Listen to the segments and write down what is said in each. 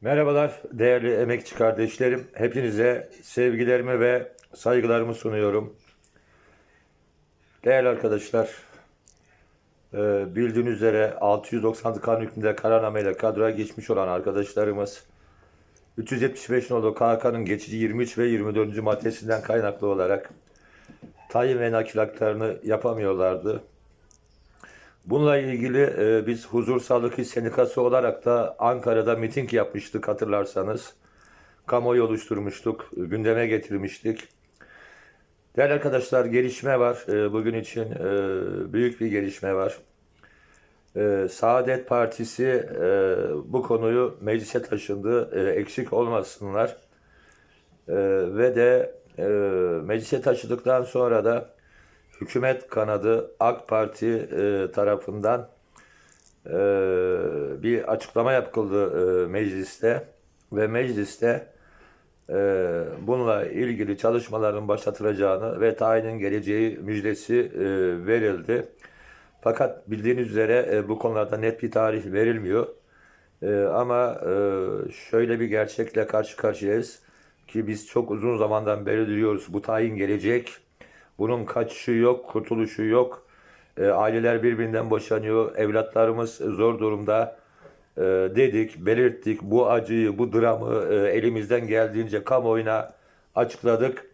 Merhabalar değerli emekçi kardeşlerim. Hepinize sevgilerimi ve saygılarımı sunuyorum. Değerli arkadaşlar, e, bildiğiniz üzere 690 kanun hükmünde kararnameyle kadroya geçmiş olan arkadaşlarımız 375 nolu KHK'nın geçici 23 ve 24. maddesinden kaynaklı olarak tayin ve nakil haklarını yapamıyorlardı. Bununla ilgili e, biz Huzur Sağlık İş Sendikası olarak da Ankara'da miting yapmıştık hatırlarsanız. Kamuoyu oluşturmuştuk, gündeme getirmiştik. Değerli arkadaşlar gelişme var. E, bugün için e, büyük bir gelişme var. E, Saadet Partisi e, bu konuyu meclise taşındı. E, eksik olmasınlar. E, ve de e, meclise taşıdıktan sonra da hükümet kanadı AK Parti e, tarafından e, bir açıklama yapıldı e, mecliste ve mecliste e, bununla ilgili çalışmaların başlatılacağını ve tayinin geleceği müjdesi e, verildi. Fakat bildiğiniz üzere e, bu konularda net bir tarih verilmiyor. E, ama e, şöyle bir gerçekle karşı karşıyayız ki biz çok uzun zamandan beri diyoruz bu tayin gelecek. Bunun kaçışı yok, kurtuluşu yok. E, aileler birbirinden boşanıyor, evlatlarımız zor durumda e, dedik, belirttik. Bu acıyı, bu dramı e, elimizden geldiğince kamuoyuna açıkladık.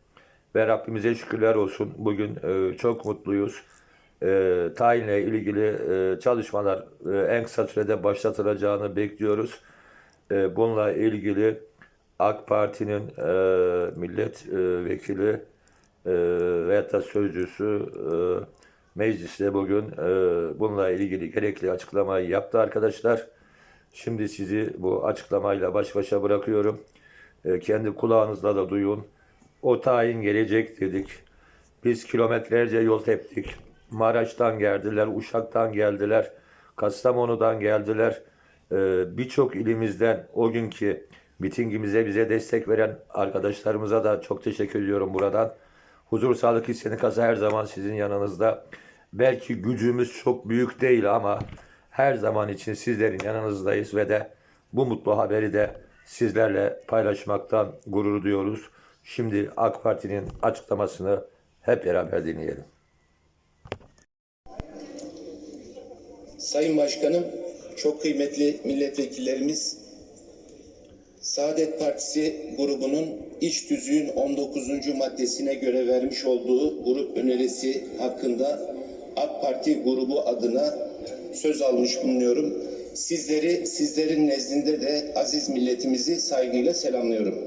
Ve Rabbimize şükürler olsun. Bugün e, çok mutluyuz. E, tayinle ilgili e, çalışmalar e, en kısa sürede başlatılacağını bekliyoruz. E, bununla ilgili AK Parti'nin e, milletvekili e, veyahut da sözcüsü e, mecliste bugün e, bununla ilgili gerekli açıklamayı yaptı arkadaşlar. Şimdi sizi bu açıklamayla baş başa bırakıyorum. E, kendi kulağınızla da duyun. O tayin gelecek dedik. Biz kilometrelerce yol teptik. Maraş'tan geldiler, Uşak'tan geldiler, Kastamonu'dan geldiler. E, Birçok ilimizden o günkü mitingimize bize destek veren arkadaşlarımıza da çok teşekkür ediyorum buradan. Huzur Sağlık İş Sendikası her zaman sizin yanınızda. Belki gücümüz çok büyük değil ama her zaman için sizlerin yanınızdayız ve de bu mutlu haberi de sizlerle paylaşmaktan gurur duyuyoruz. Şimdi AK Parti'nin açıklamasını hep beraber dinleyelim. Sayın Başkanım, çok kıymetli milletvekillerimiz, Saadet Partisi grubunun iç tüzüğün 19. maddesine göre vermiş olduğu grup önerisi hakkında AK Parti grubu adına söz almış bulunuyorum. Sizleri, sizlerin nezdinde de aziz milletimizi saygıyla selamlıyorum.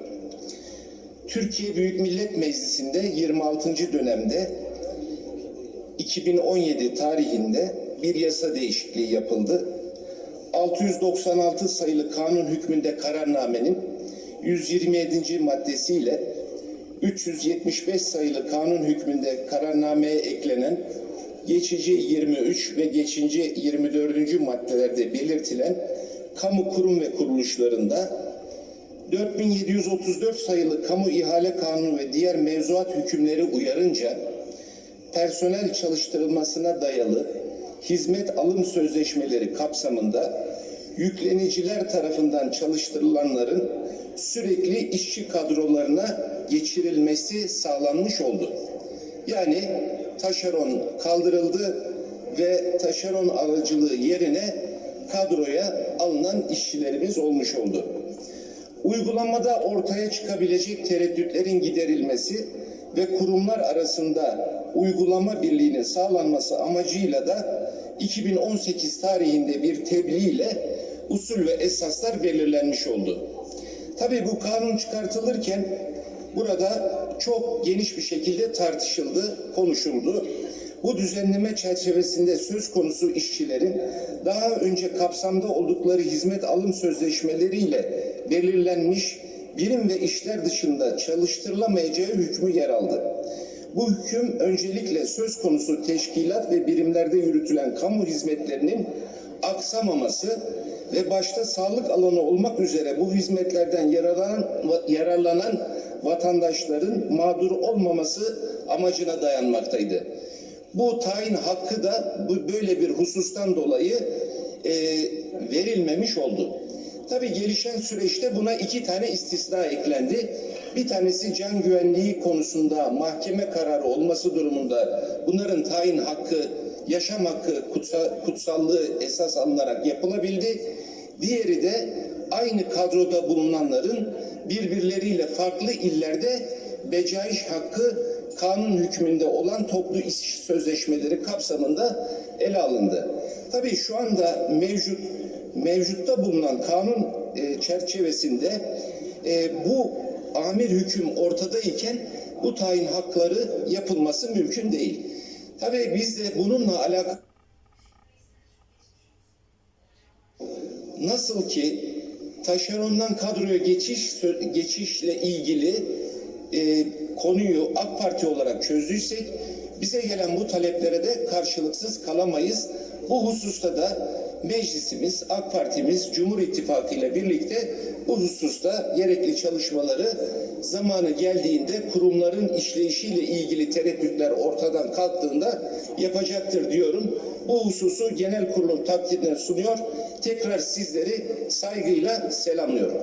Türkiye Büyük Millet Meclisi'nde 26. dönemde 2017 tarihinde bir yasa değişikliği yapıldı. 696 sayılı kanun hükmünde kararnamenin 127. maddesiyle 375 sayılı kanun hükmünde kararnameye eklenen geçici 23 ve geçici 24. maddelerde belirtilen kamu kurum ve kuruluşlarında 4734 sayılı kamu ihale kanunu ve diğer mevzuat hükümleri uyarınca personel çalıştırılmasına dayalı hizmet alım sözleşmeleri kapsamında yükleniciler tarafından çalıştırılanların sürekli işçi kadrolarına geçirilmesi sağlanmış oldu. Yani taşeron kaldırıldı ve taşeron aracılığı yerine kadroya alınan işçilerimiz olmuş oldu. Uygulamada ortaya çıkabilecek tereddütlerin giderilmesi ve kurumlar arasında uygulama birliğinin sağlanması amacıyla da 2018 tarihinde bir tebliğ ile usul ve esaslar belirlenmiş oldu. Tabii bu kanun çıkartılırken burada çok geniş bir şekilde tartışıldı, konuşuldu. Bu düzenleme çerçevesinde söz konusu işçilerin daha önce kapsamda oldukları hizmet alım sözleşmeleriyle belirlenmiş birim ve işler dışında çalıştırılamayacağı hükmü yer aldı. Bu hüküm öncelikle söz konusu teşkilat ve birimlerde yürütülen kamu hizmetlerinin aksamaması ve başta sağlık alanı olmak üzere bu hizmetlerden yararlanan, yararlanan vatandaşların mağdur olmaması amacına dayanmaktaydı. Bu tayin hakkı da bu böyle bir husustan dolayı e, verilmemiş oldu. Tabii gelişen süreçte buna iki tane istisna eklendi. Bir tanesi can güvenliği konusunda mahkeme kararı olması durumunda bunların tayin hakkı, yaşam hakkı, kutsa- kutsallığı esas alınarak yapılabildi. Diğeri de aynı kadroda bulunanların birbirleriyle farklı illerde becaiş hakkı kanun hükmünde olan toplu iş sözleşmeleri kapsamında ele alındı. Tabii şu anda mevcut mevcutta bulunan kanun e, çerçevesinde e, bu amir hüküm ortadayken bu tayin hakları yapılması mümkün değil. Tabii biz de bununla alakalı Nasıl ki taşerondan kadroya geçiş geçişle ilgili e, konuyu AK Parti olarak çözdüysek bize gelen bu taleplere de karşılıksız kalamayız. Bu hususta da meclisimiz, AK Partimiz, Cumhur İttifakı ile birlikte bu hususta gerekli çalışmaları zamanı geldiğinde kurumların işleyişiyle ilgili tereddütler ortadan kalktığında yapacaktır diyorum. Bu hususu genel kurulun takdirine sunuyor. Tekrar sizleri saygıyla selamlıyorum.